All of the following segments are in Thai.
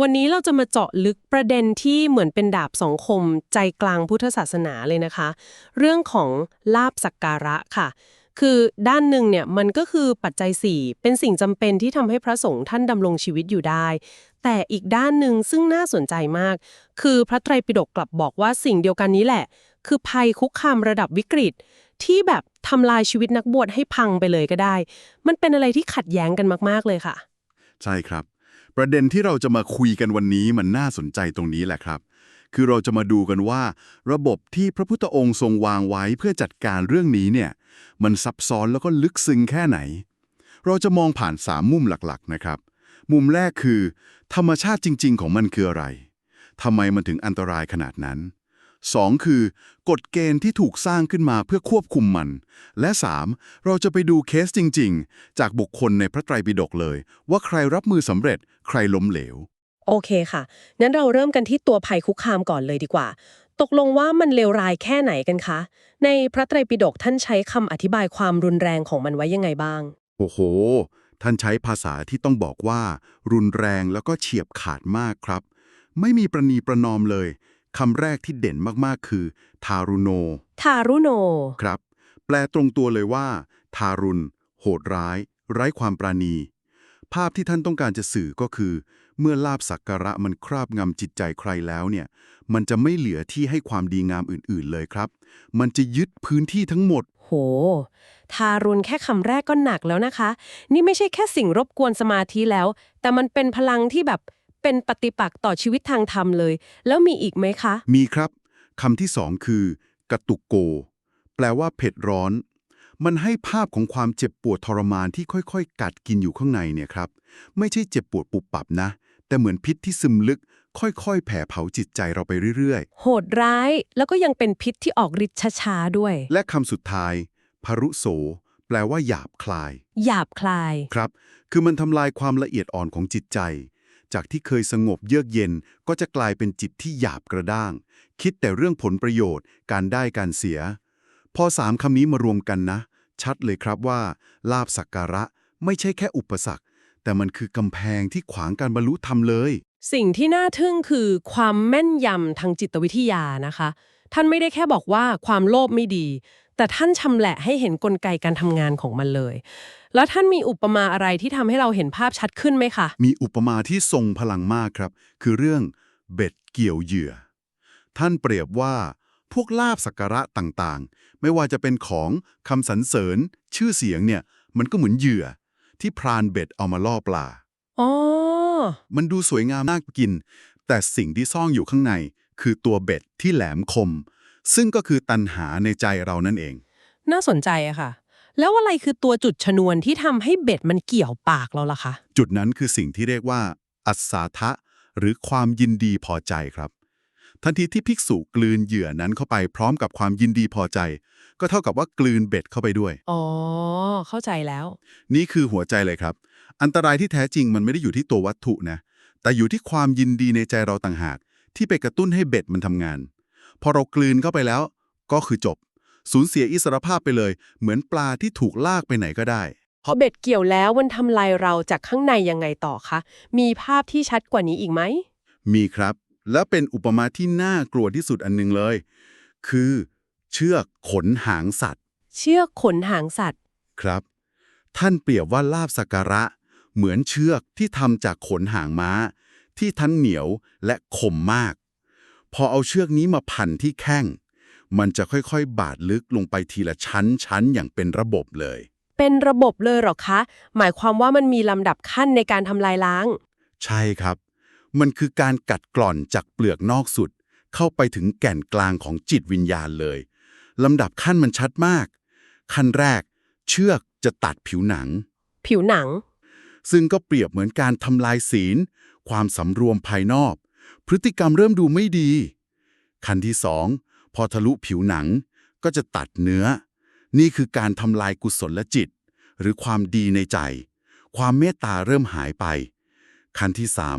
วันนี้เราจะมาเจาะลึกประเด็นที่เหมือนเป็นดาบสองคมใจกลางพุทธศาสนาเลยนะคะ เรื่องของลาบสักการะค่ะ คือด้านหนึ่งเนี่ยมันก็คือปัจจัย 4 เป็นสิ่งจำเป็นที่ทำให้พระสงฆ์ท่านดำรงชีวิตอยู่ได้ แต่อีกด้านหนึ่งซึ่งน่าสนใจมาก คือพระไตรปิฎกกลับบอกว่าสิ่งเดียวกันนี้แหละ คือภัยคุกคามระดับวิกฤต ที่แบบทำลายชีวิตนักบวชให้พังไปเลยก็ได้ มันเป็นอะไรที่ขัดแย้งกันมาก ๆเลยค่ะ ใช่ครับ ประเด็นที่เราจะมาคุยกันวันนี้มันน่าสนใจตรงนี้แหละครับ คือเราจะมาดูกันว่า ระบบที่พระพุทธองค์ทรงวางไว้เพื่อจัดการเรื่องนี้เนี่ยมันซับซ้อนแล้วก็ลึกซึ้งแค่ไหน เราจะมองผ่านสามมุมหลักๆนะครับ มุมแรกคือ ธรรมชาติจริง ๆ ของมันคืออะไรทำไมมันถึงอันตรายขนาดนั้น 2. คือกฎเกณฑ์ที่ถูกสร้างขึ้นมาเพื่อควบคุมมัน และ 3. เราจะไปดูเคสจริง ๆ จากบุคคลในพระไตรปิฎกเลย ว่าใครรับมือสำเร็จ ใครล้มเหลว โอเคค่ะงั้นเราเริ่มกันที่ตัวภัยคุกคามก่อนเลยดีกว่า ตกลงว่ามันเลวร้ายแค่ไหนกันคะ ในพระไตรปิฎกท่านใช้คำอธิบายความรุนแรงของมันไว้ยังไงบ้าง โอ้โห ท่านใช้ภาษาที่ต้องบอกว่า รุนแรงแล้วก็เฉียบขาดมากครับ ไม่มีประนีประนอมเลย คำแรกที่เด่นมากๆ คือ ทารุโน ทารุโน ครับ แปลตรงตัวเลยว่า ทารุณ โหดร้าย ไร้ความปราณี ภาพที่ท่านต้องการจะสื่อก็คือ เมื่อลาบสักการะมันคราบงำจิตใจใครแล้วเนี่ย มันจะไม่เหลือที่ให้ความดีงามอื่นๆเลยครับ มันจะยึดพื้นที่ทั้งหมด โห ทารุณแค่คำแรกก็หนักแล้วนะคะ นี่ไม่ใช่แค่สิ่งรบกวนสมาธิแล้ว แต่มันเป็นพลังที่แบบ เป็นปฏิปักษ์ต่อชีวิตทางธรรมเลย แล้วมีอีกไหมคะ มีครับคำที่สองคือกตุกโก แปลว่าเผ็ดร้อน มันให้ภาพของความเจ็บปวดทรมานที่ค่อยๆ กัดกินอยู่ข้างในเนี่ยครับ ไม่ใช่เจ็บปวดปุบปับนะ แต่เหมือนพิษที่ซึมลึก ค่อยๆ แผ่เผาจิตใจเราไปเรื่อยโหดร้ายแล้วก็ยังเป็นพิษที่ออกฤทธิ์ช้าๆด้วยๆและคำสุดท้ายพรุโส แปลว่าหยาบคลาย หยาบคลาย ครับ คือมันทำลายความละเอียดอ่อนของจิตใจ จากที่เคยสงบเยือกเย็นก็จะกลายเป็นจิตที่หยาบกระด้าง คิดแต่เรื่องผลประโยชน์ การได้การเสีย พอสามคำนี้มารวมกันนะ ชัดเลยครับว่า ลาบสักการะไม่ใช่แค่อุปสรรค แต่มันคือกำแพงที่ขวางการบรรลุธรรมเลย สิ่งที่น่าทึ่งคือความแม่นยำทางจิตวิทยานะคะ ท่านไม่ได้แค่บอกว่าความโลภไม่ดี แต่ท่านชำแหละให้เห็นกลไกการทำงานของมันเลย แล้วท่านมีอุปมาอะไรที่ทำให้เราเห็นภาพชัดขึ้นไหมคะ มีอุปมาที่ทรงพลังมากครับ คือเรื่องเบ็ดเกี่ยวเหยื่อ ท่านเปรียบว่า พวกลาบสักการะต่างๆ ไม่ว่าจะเป็นของคำสรรเสริญ ชื่อเสียงเนี่ย มันก็เหมือนเหยื่อ ที่พรานเบ็ดเอามาล่อปลา อ๋อ มันดูสวยงามน่ากิน แต่สิ่งที่ซ่อนอยู่ข้างใน คือตัวเบ็ดที่แหลมคม ซึ่งก็คือตันหาในใจเรานั่นเอง น่าสนใจอะค่ะ แล้วอะไรคือตัวจุดชนวนที่ทำให้เบ็ดมันเกี่ยวปากเราล่ะคะ จุดนั้นคือสิ่งที่เรียกว่า อัศาทะ หรือความยินดีพอใจครับ ทันทีที่ภิกษุกลืนเหยื่อนั้นเข้าไปพร้อมกับความยินดีพอใจ ก็เท่ากับว่ากลืนเบ็ดเข้าไปด้วย อ๋อ เข้าใจแล้ว นี่คือหัวใจเลยครับ อันตรายที่แท้จริงมันไม่ได้อยู่ที่ตัววัตถุนะ แต่อยู่ที่ความยินดีในใจเราต่างหาก ที่ไปกระตุ้นให้เบ็ดมันทำงาน พอเรากลืนเข้าไปแล้ว ก็คือจบ สูญเสียอิสรภาพไปเลย เหมือนปลาที่ถูกลากไปไหนก็ได้ พอเบ็ดเกี่ยวแล้วมันทำลายเราจากข้างในยังไงต่อคะ มีภาพที่ชัดกว่านี้อีกไหม มีครับ และเป็นอุปมาที่น่ากลัวที่สุดอันหนึงเลย คือ เชือกขนหางสัตว์ เชือกขนหางสัตว์ ครับ ท่านเปรียบว่าลาบสักการะ เหมือนเชือกที่ทำจากขนหางม้า ที่ทั้งเหนียวและคมมาก พอเอาเชือกนี้มาพันที่แข้ง มันจะค่อยๆ บาดลึกลงไปทีละชั้นๆอย่างเป็นระบบเลย เป็นระบบเลยเหรอคะ หมายความว่ามันมีลำดับขั้นในการทำลายล้าง ใช่ครับ มันคือการกัดกร่อนจากเปลือกนอกสุด เข้าไปถึงแก่นกลางของจิตวิญญาณเลยลำดับขั้นมันชัดมาก ขั้นแรก เชือกจะตัดผิวหนัง ผิวหนัง ซึ่งก็เปรียบเหมือนการทำลายศีล ความสำรวมภายนอก พฤติกรรมเริ่มดูไม่ดี ขั้นที่สอง พอทะลุผิวหนังก็จะตัดเนื้อ นี่คือการทำลายกุศลจิต หรือความดีในใจ ความเมตตาเริ่มหายไป ขั้นที่สาม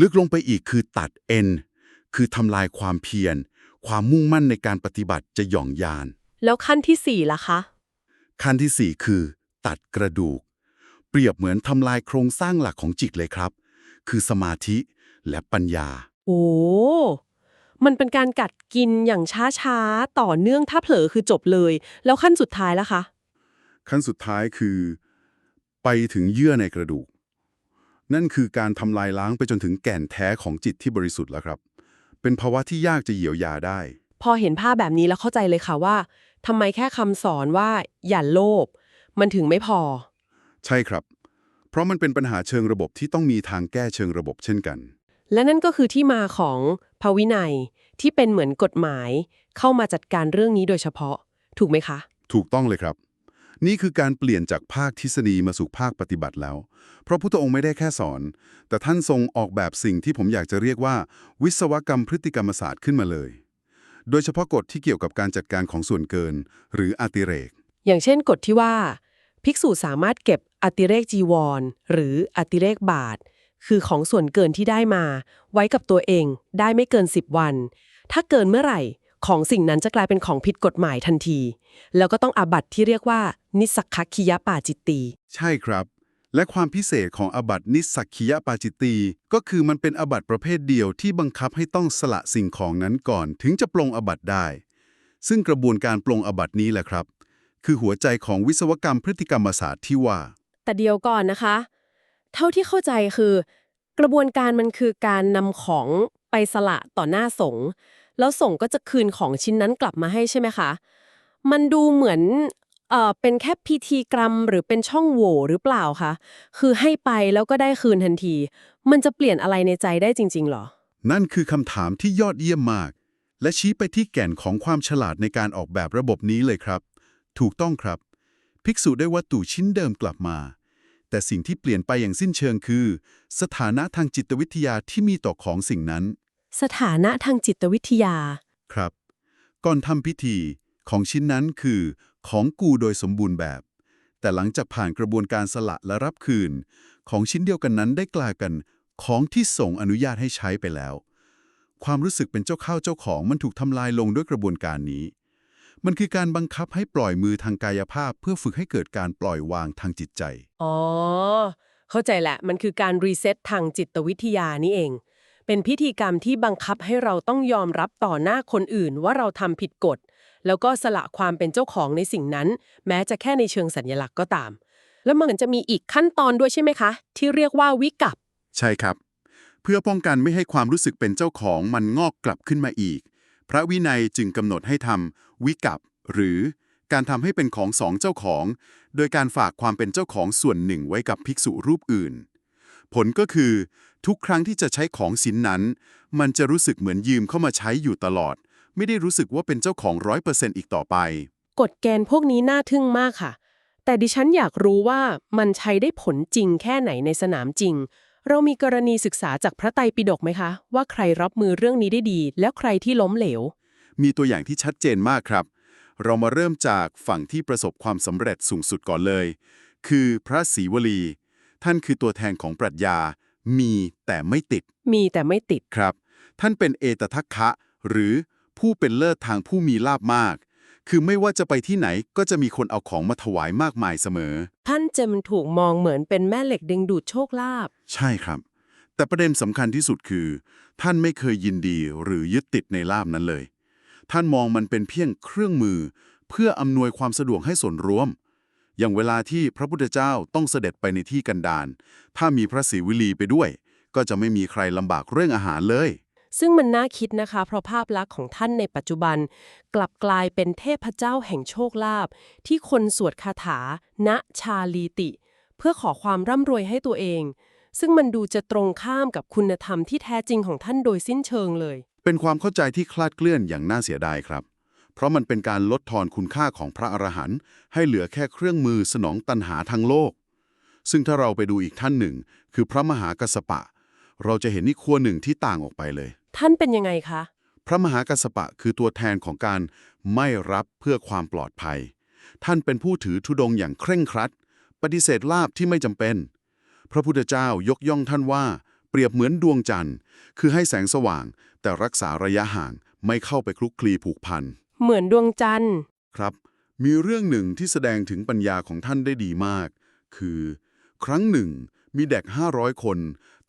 ลึกลงไปอีกคือตัดเอ็นคือทำลายความเพียร ความมุ่งมั่นในการปฏิบัติจะหย่องยาน แล้วขั้นที่สี่ล่ะคะ ขั้นที่ 4 คือ ตัดกระดูก เปรียบเหมือนทำลายโครงสร้างหลักของจิตเลยครับ คือสมาธิและปัญญา โอ้ มันเป็นการกัดกินอย่างช้าๆ ต่อเนื่องถ้าเผลอคือจบเลย แล้วขั้นสุดท้ายล่ะคะ ขั้นสุดท้ายคือ ไปถึงเยื่อในกระดูก นั่นคือการทำลายล้างไปจนถึงแก่นแท้ของจิตที่บริสุทธิ์แล้วครับ เป็นภาวะที่ยากจะเยียวยาได้ พอเห็นภาพแบบนี้แล้วเข้าใจเลยค่ะว่าทำไมแค่คำสอนว่า อย่าโลภมันถึงไม่พอ ใช่ครับ เพราะมันเป็นปัญหาเชิงระบบที่ต้องมีทางแก้เชิงระบบเช่นกัน และนั่นก็คือที่มาของภาวินัยที่เป็นเหมือนกฎหมาย เข้ามาจัดการเรื่องนี้โดยเฉพาะ ถูกไหมคะ ถูกต้องเลยครับ นี่คือการเปลี่ยนจากภาคทฤษฎีมาสู่ภาคปฏิบัติแล้ว เพราะพุทธองค์ไม่ได้แค่สอน แต่ท่านทรงออกแบบสิ่งที่ผมอยากจะเรียกว่า วิศวกรรมพฤติกรรมศาสตร์ขึ้นมาเลย โดยเฉพาะกฎที่เกี่ยวกับการจัดการของส่วนเกิน หรืออติเรก อย่างเช่นกฎที่ว่า ภิกษุสามารถเก็บอติเรกจีวร หรืออติเรกบาท คือของส่วนเกินที่ได้มา ไว้กับตัวเองได้ไม่เกิน 10 วัน ถ้าเกินเมื่อไหร่ ของสิ่งนั้นจะกลายเป็นของผิดกฎหมายทันที แล้วก็ต้องอาบัติที่เรียกว่า นิสสักคคิยปาจิตตีใช่ครับ และความพิเศษของอบัตินิสสักคียปาจิตตีก็คือมันเป็นอบัติประเภทเดียวที่บังคับให้ต้องสละสิ่งของนั้นก่อน ถึงจะปลงอบัติได้ ซึ่งกระบวนการปลงอบัตินี้แหละครับ คือหัวใจของวิศวกรรมพฤติกรรมศาสตร์ที่ว่า แต่เดียวก่อนนะคะ เท่าที่เข้าใจคือ กระบวนการมันคือการนำของไปสละต่อหน้าสงฆ์แล้วสงฆ์ก็จะคืนของชิ้นนั้นกลับมาให้ใช่ไหมคะ มันดูเหมือนเอ่อเป็นแค่พิธีกรรมหรือเป็นช่องโหว่หรือเปล่าคะ คือให้ไปแล้วก็ได้คืนทันที มันจะเปลี่ยนอะไรในใจได้จริง ๆ หรอ นั่นคือคำถามที่ยอดเยี่ยมมาก และชี้ไปที่แก่นของความฉลาดในการออกแบบระบบนี้เลยครับ ถูกต้องครับ ภิกษุได้วัตถุชิ้นเดิมกลับมา แต่สิ่งที่เปลี่ยนไปอย่างสิ้นเชิงคือ สถานะทางจิตวิทยาที่มีต่อของสิ่งนั้น สถานะทางจิตวิทยา ครับ ก่อนทำพิธีของชิ้นนั้นคือ ของกูโดยสมบูรณ์แบบ แต่หลังจากผ่านกระบวนการสละและรับคืน ของชิ้นเดียวกันนั้นได้กลายกัน ของที่ส่งอนุญาตให้ใช้ไปแล้ว ความรู้สึกเป็นเจ้าข้าวเจ้าของมันถูกทำลายลงด้วยกระบวนการนี้ มันคือการบังคับให้ปล่อยมือทางกายภาพ เพื่อฝึกให้เกิดการปล่อยวางทางจิตใจ อ๋อ เข้าใจแหละ มันคือการรีเซ็ตทางจิตวิทยานี่เอง เป็นพิธีกรรมที่บังคับให้เราต้องยอมรับต่อหน้าคนอื่นว่าเราทำผิดกฎ แล้วก็สละความเป็นเจ้าของในสิ่งนั้น แม้จะแค่ในเชิงสัญลักษณ์ก็ตาม แล้วมันจะมีอีกขั้นตอนด้วยใช่ไหมคะ ที่เรียกว่าวิกัปใช่ครับ เพื่อป้องกันไม่ให้ความรู้สึกเป็นเจ้าของมันงอกกลับขึ้นมาอีก พระวินัยจึงกำหนดให้ทำวิกัปหรือการทำให้เป็นของสองเจ้าของ โดยการฝากความเป็นเจ้าของส่วนหนึ่งไว้กับภิกษุรูปอื่น ผลก็คือ ทุกครั้งที่จะใช้ของสินนั้น มันจะรู้สึกเหมือนยืมเข้ามาใช้อยู่ตลอด ไม่ได้รู้สึกว่าเป็นเจ้าของร้อยเปอร์เซ็นต์อีกต่อไป กฎเกณฑ์พวกนี้น่าทึ่งมากค่ะ แต่ดิฉันอยากรู้ว่ามันใช้ได้ผลจริงแค่ไหนในสนามจริง เรามีกรณีศึกษาจากพระไตรปิฎกไหมคะ ว่าใครรับมือเรื่องนี้ได้ดี แล้วใครที่ล้มเหลว มีตัวอย่างที่ชัดเจนมากครับ เรามาเริ่มจากฝั่งที่ประสบความสำเร็จสูงสุดก่อนเลย คือพระศรีวลี ท่านคือตัวแทนของปรัชญา มีแต่ไม่ติด มีแต่ไม่ติด ครับ ท่านเป็นเอตทัคคะ หรือผู้เป็นเลิศทางผู้มีลาบมาก คือไม่ว่าจะไปที่ไหนก็จะมีคนเอาของมาถวายมากมายเสมอ ท่านจะมันถูกมองเหมือนเป็นแม่เหล็กดึงดูดโชคลาภใช่ครับ แต่ประเด็นสำคัญที่สุดคือ ท่านไม่เคยยินดีหรือยึดติดในลาบนั้นเลย ท่านมองมันเป็นเพียงเครื่องมือ เพื่ออำนวยความสะดวกให้ส่วนรวม อย่างเวลาที่พระพุทธเจ้าต้องเสด็จไปในที่กันดารถ้ามีพระศรีวิลีไปด้วย ก็จะไม่มีใครลำบากเรื่องอาหารเลย ซึ่งมันน่าคิดนะคะ เพราะภาพลักษณ์ของท่านในปัจจุบัน กลับกลายเป็นเทพเจ้าแห่งโชคลาภที่คนสวดคาถา ณชาลีติ เพื่อขอความร่ำรวยให้ตัวเอง ซึ่งมันดูจะตรงข้ามกับคุณธรรมที่แท้จริงของท่านโดยสิ้นเชิงเลย เป็นความเข้าใจที่คลาดเคลื่อนอย่างน่าเสียดายครับ เพราะมันเป็นการลดทอนคุณค่าของพระอรหันต์ให้เหลือแค่เครื่องมือสนองตันหาทางโลก ซึ่งถ้าเราไปดูอีกท่านหนึ่ง คือพระมหากัสสปะ เราจะเห็นนี่ขั้วหนึ่งที่ต่างออกไปเลย ท่านเป็นยังไงคะ พระมหากัสสปะคือตัวแทนของการไม่รับเพื่อความปลอดภัย ท่านเป็นผู้ถือธุดงค์อย่างเคร่งครัด ปฏิเสธลาบที่ไม่จำเป็น พระพุทธเจ้ายกย่องท่านว่า เปรียบเหมือนดวงจันทร์ คือให้แสงสว่าง แต่รักษาระยะห่างไม่เข้าไปคลุกคลีผูกพัน เหมือนดวงจันทร์ ครับ มีเรื่องหนึ่งที่แสดงถึงปัญญาของท่านได้ดีมาก คือ ครั้งหนึ่ง มีเด็ก500 คน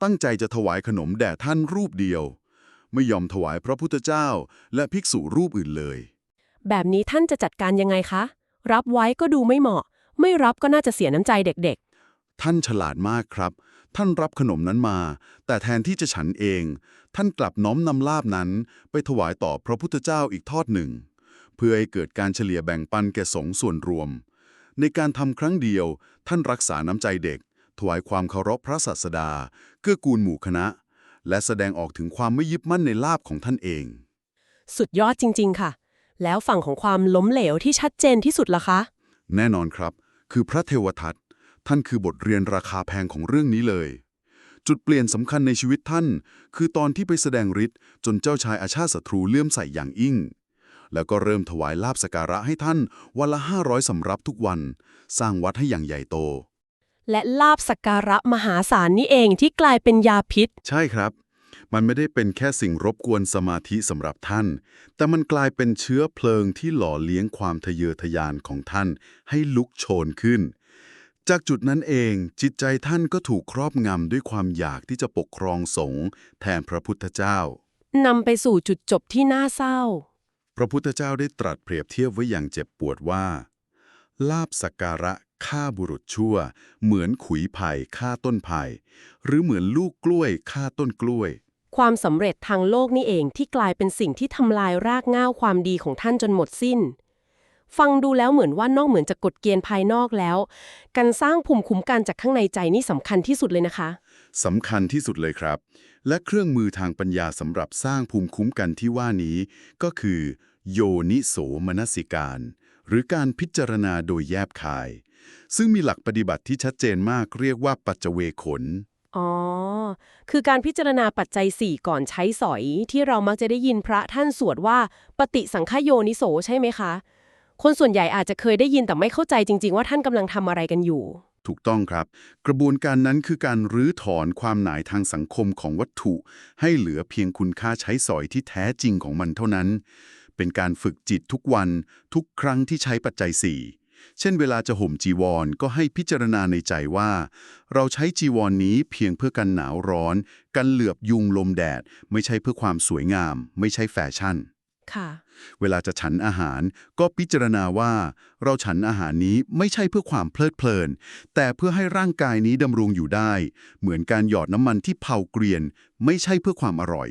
ตั้งใจจะถวายขนมแด่ท่านรูปเดียว ไม่ยอมถวายพระพุทธเจ้า และภิกษุรูปอื่นเลย แบบนี้ท่านจะจัดการยังไงคะ รับไว้ก็ดูไม่เหมาะ ไม่รับก็น่าจะเสียน้ำใจเด็กท่านฉลาดมากครับ ท่านรับขนมนั้นมา แต่แทนที่จะฉันเอง ท่านกลับน้อมนำลาบนั้น ไปถวายต่อพระพุทธเจ้าอีกทอดหนึ่ง เพื่อให้เกิดการเฉลี่ยแบ่งปันแก่สงฆ์ส่วนรวม ในการทำครั้งเดียว ท่านรักษาน้ำใจเด็ก ถวายความเคารพพระศาสดา เกื้อกูลหมู่คณะ และแสดงออกถึงความไม่ยึดมั่นในลาบของท่านเองๆสุดยอดจริง ๆ ค่ะ แล้วฝั่งของความล้มเหลวที่ชัดเจนที่สุดล่ะคะ แน่นอนครับ คือพระเทวทัตท่านคือบทเรียนราคาแพงของเรื่องนี้เลย จุดเปลี่ยนสำคัญในชีวิตท่าน คือตอนที่ไปแสดงฤทธิ์จนเจ้าชายอาชาติศัตรูเลื่อมใส่อย่างยิ่ง แล้วก็เริ่มถวายลาบสการะให้ท่านวันละ500สำรับทุกวัน สร้างวัดให้อย่างใหญ่โต และลาบสักการะมหาศาลนี่เองที่กลายเป็นยาพิษ ใช่ครับ มันไม่ได้เป็นแค่สิ่งรบกวนสมาธิสำหรับท่าน แต่มันกลายเป็นเชื้อเพลิงที่หล่อเลี้ยงความทะเยอทะยานของท่านให้ลุกโชนขึ้น จากจุดนั้นเองจิตใจท่านก็ถูกครอบงำด้วยความอยากที่จะปกครองสงฆ์แทนพระพุทธเจ้านำไปสู่จุดจบที่น่าเศร้า พระพุทธเจ้าได้ตรัสเปรียบเทียบไว้อย่างเจ็บปวดว่า ลาบสักการะ ฆ่าบุรุษชั่ว เหมือนขุยไผ่ฆ่าต้นไผ่หรือเหมือนลูกกล้วยฆ่าต้นกล้วย ความสำเร็จทางโลกนี่เองที่กลายเป็นสิ่งที่ทำลายรากเหง้าความดีของท่านจนหมดสิ้น ฟังดูแล้วเหมือนว่านอกเหมือนจะกฎเกณฑ์ภายนอกแล้ว การสร้างภูมิคุ้มกันจากข้างในใจนี่สำคัญที่สุดเลยนะคะสำคัญที่สุดเลยครับ และเครื่องมือทางปัญญาสำหรับสร้างภูมิคุ้มกันที่ว่านี้ ก็คือ โยนิโสมนสิการ หรือการพิจารณาโดยแยบคาย ซึ่งมีหลักปฏิบัติที่ชัดเจนมากเรียกว่าปัจเจเวขน อ๋อ คือการพิจารณาปัจจัย 4 ก่อนใช้สอย ที่เรามักจะได้ยินพระท่านสวดว่า ปฏิสังขโยนิโสใช่ไหมคะ คนส่วนใหญ่อาจจะเคยได้ยินแต่ไม่เข้าใจจริง ๆ ว่าท่านกำลังทำอะไรกันอยู่ ถูกต้องครับ กระบวนการนั้นคือการรื้อถอนความหน่ายทางสังคมของวัตถุ ให้เหลือเพียงคุณค่าใช้สอยที่แท้จริงของมันเท่านั้น เป็นการฝึกจิตทุกวัน ทุกครั้งที่ใช้ปัจจัยสี่ เช่นเวลาจะห่มจีวรก็ให้พิจารณาในใจว่า เราใช้จีวรนนี้เพียงเพื่อกันหนาวร้อน กันเหลือบยุงลมแดด ไม่ใช่เพื่อความสวยงาม ไม่ใช่แฟชั่น ค่ะ เวลาจะฉันอาหารก็พิจารณาว่า เราฉันอาหารนี้ไม่ใช่เพื่อความเพลิดเพลิน แต่เพื่อให้ร่างกายนี้ดำรงอยู่ได้ เหมือนการหยอดน้ำมันที่เผาเกรียน ไม่ใช่เพื่อความอร่อย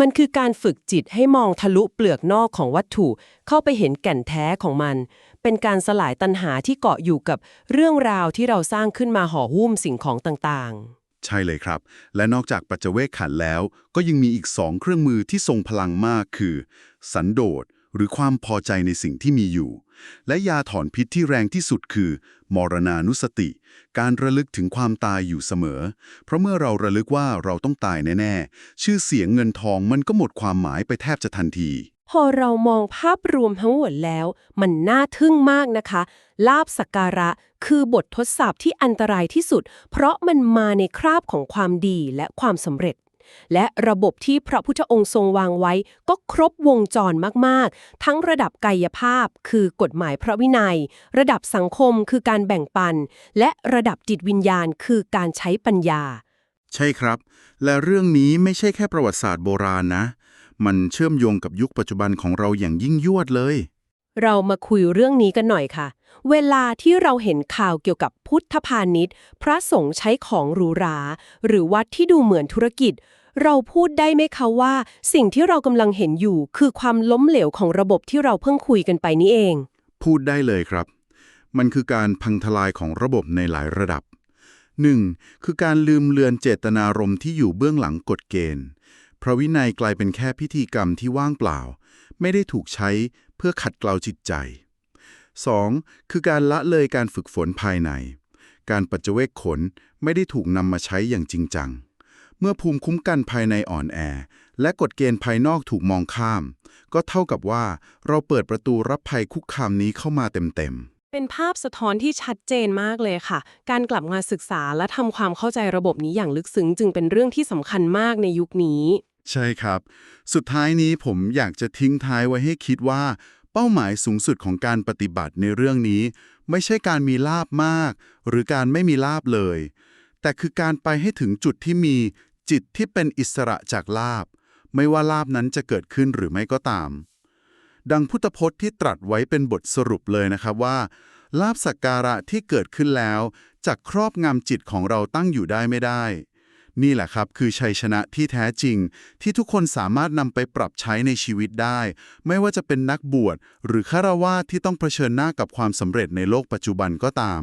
มันคือการฝึกจิตให้มองทะลุเปลือกนอกของวัตถุเข้าไปเห็นแก่นแท้ของมัน เป็นการสลายตัณหาที่เกาะอยู่กับเรื่องราวที่เราสร้างขึ้นมาห่อหุ้มสิ่งของต่างๆ ใช่เลยครับ และนอกจากปัจเจเวกขันธ์แล้ว ก็ยังมีอีกสองเครื่องมือที่ทรงพลังมากคือ สันโดษหรือความพอใจในสิ่งที่มีอยู่ และยาถอนพิษที่แรงที่สุดคือ มรณานุสติ การระลึกถึงความตายอยู่เสมอ เพราะเมื่อเราระลึกว่าเราต้องตายแน่ ๆ ชื่อเสียงเงินทองมันก็หมดความหมายไปแทบจะทันที พอเรามองภาพรวมทั้งหมดแล้ว มันน่าทึ่งมากนะคะ ลาบสักการะคือบททดสอบที่อันตรายที่สุด เพราะมันมาในคราบของความดีและความสำเร็จ และระบบที่พระพุทธองค์ทรงวางไว้ ก็ครบวงจรมาก ๆ ทั้งระดับกายภาพ คือกฎหมายพระวินัย ระดับสังคมคือการแบ่งปัน และระดับจิตวิญญาณ คือการใช้ปัญญา ใช่ครับ และเรื่องนี้ไม่ใช่แค่ประวัติศาสตร์โบราณนะ มันเชื่อมโยงกับยุคปัจจุบันของเราอย่างยิ่งยวดเลย เรามาคุยเรื่องนี้กันหน่อยค่ะ เวลาที่เราเห็นข่าวเกี่ยวกับพุทธพาณิชย์ พระสงฆ์ใช้ของหรูหรา หรือวัดที่ดูเหมือนธุรกิจ เราพูดได้ไหมคะว่า สิ่งที่เรากำลังเห็นอยู่ คือความล้มเหลวของระบบที่เราเพิ่งคุยกันไปนี่เอง พูดได้เลยครับ มันคือการพังทลายของระบบในหลายระดับ 1. คือการลืมเลือนเจตนารมณ์ที่อยู่เบื้องหลังกฎเกณฑ์ พระวินัยกลายเป็นแค่พิธีกรรมที่ว่างเปล่า ไม่ได้ถูกใช้เพื่อขัดเกลาจิตใจ 2. คือการละเลยการฝึกฝนภายใน การปัจเจเวกขนไม่ได้ถูกนำมาใช้อย่างจริงจัง เมื่อภูมิคุ้มกันภายในอ่อนแอ และกฎเกณฑ์ภายนอกถูกมองข้าม ก็เท่ากับว่าเราเปิดประตูรับภัยคุกคามนี้เข้ามาเต็มๆเป็นภาพสะท้อนที่ชัดเจนมากเลยค่ะ การกลับมาศึกษาและทำความเข้าใจระบบนี้อย่างลึกซึ้งจึงเป็นเรื่องที่สำคัญมากในยุคนี้ ใช่ครับ สุดท้ายนี้ผมอยากจะทิ้งท้ายไว้ให้คิดว่า เป้าหมายสูงสุดของการปฏิบัติในเรื่องนี้ ไม่ใช่การมีลาบมาก หรือการไม่มีลาบเลย แต่คือการไปให้ถึงจุดที่มีจิตที่เป็นอิสระจากลาบ ไม่ว่าลาบนั้นจะเกิดขึ้นหรือไม่ก็ตาม ดังพุทธพจน์ที่ตรัสไว้เป็นบทสรุปเลยนะครับว่า ลาบสักการะที่เกิดขึ้นแล้วจะครอบงำจิตของเราตั้งอยู่ได้ไม่ได้ นี่แหละครับคือชัยชนะที่แท้จริง ที่ทุกคนสามารถนำไปปรับใช้ในชีวิตได้ ไม่ว่าจะเป็นนักบวชหรือฆราวาสที่ต้องเผชิญหน้ากับความสำเร็จในโลกปัจจุบันก็ตาม